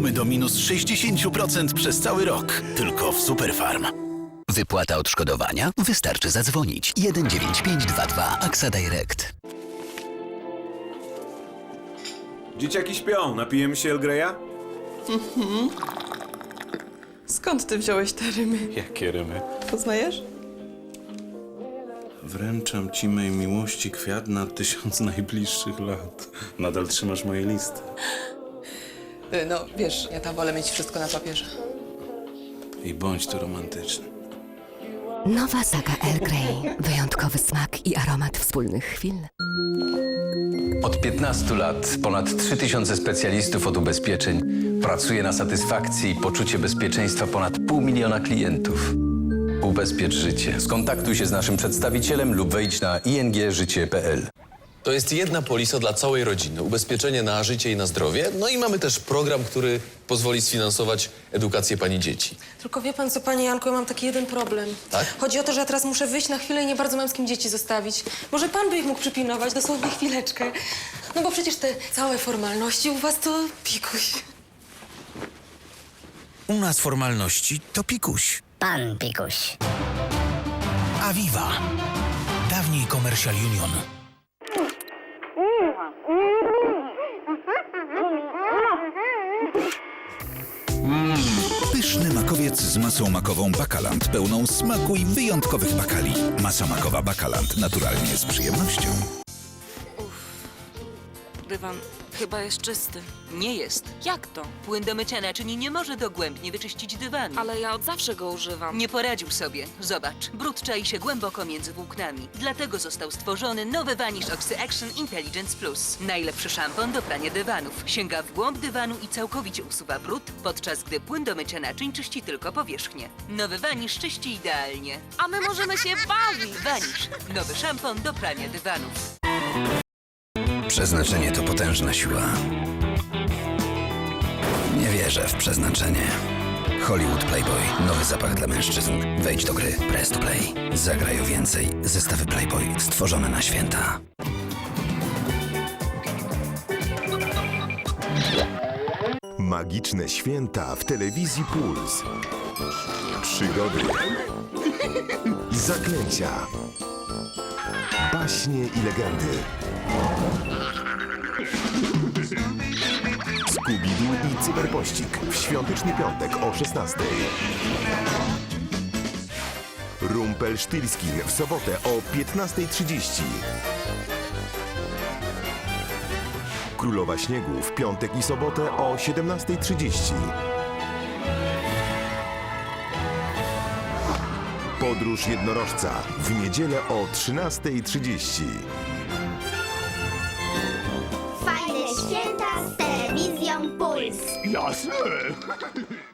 gumy do minus 60% przez cały rok. Tylko w Superfarm. Wypłata odszkodowania? Wystarczy zadzwonić. 19522 AXA Direct. Dzieciaki śpią, napijemy się El Greya? Skąd ty wziąłeś te rymy? Jakie rymy? Poznajesz? Wręczam ci mej miłości kwiat na tysiąc najbliższych lat. Nadal trzymasz moje listy. Y, No, wiesz, ja tam wolę mieć wszystko na papierze. I bądź tu romantyczny. Nowa saga El Grey. Wyjątkowy smak i aromat wspólnych chwil. Od 15 lat ponad 3000 specjalistów od ubezpieczeń pracuje na satysfakcji i poczucie bezpieczeństwa ponad pół miliona klientów. Ubezpiecz życie. Skontaktuj się z naszym przedstawicielem lub wejdź na ingżycie.pl. To jest jedna polisa dla całej rodziny. Ubezpieczenie na życie i na zdrowie. No i mamy też program, który pozwoli sfinansować edukację pani dzieci. Tylko wie pan co, panie Janku, ja mam taki jeden problem. Tak? Chodzi o to, że ja teraz muszę wyjść na chwilę i nie bardzo mam z kim dzieci zostawić. Może pan by ich mógł przypilnować, dosłownie chwileczkę. No bo przecież te całe formalności u was to pikuś. U nas formalności to pikuś. Pan Pikuś. Aviva. Dawniej Commercial Union. Pyszny makowiec z masą makową Bakaland, pełną smaku i wyjątkowych bakali. Masa makowa Bakaland, naturalnie z przyjemnością. Dywan chyba jest czysty. Nie jest. Jak to? Płyn do mycia naczyń nie może dogłębnie wyczyścić dywanu. Ale ja od zawsze go używam. Nie poradził sobie. Zobacz, brud czai się głęboko między włóknami. Dlatego został stworzony nowy Vanish Oxy Action Intelligence Plus. Najlepszy szampon do prania dywanów. Sięga w głąb dywanu i całkowicie usuwa brud, podczas gdy płyn do mycia naczyń czyści tylko powierzchnię. Nowy Vanish czyści idealnie. A my możemy się bawić. Vanish. Nowy szampon do prania dywanów. Przeznaczenie to potężna siła. Nie wierzę w przeznaczenie. Hollywood Playboy. Nowy zapach dla mężczyzn. Wejdź do gry. Press to play. Zagraj o więcej. Zestawy Playboy. Stworzone na święta. Magiczne święta w telewizji Puls. Przygody. Zaklęcia. Baśnie i legendy. Scooby-Doo i Cyberpościg w świąteczny piątek o 16. Rumpelstiltskin w sobotę o 15.30. Królowa Śniegu w piątek i sobotę o 17.30. Podróż jednorożca w niedzielę o 13.30. święta z telewizją Puls. Jasne!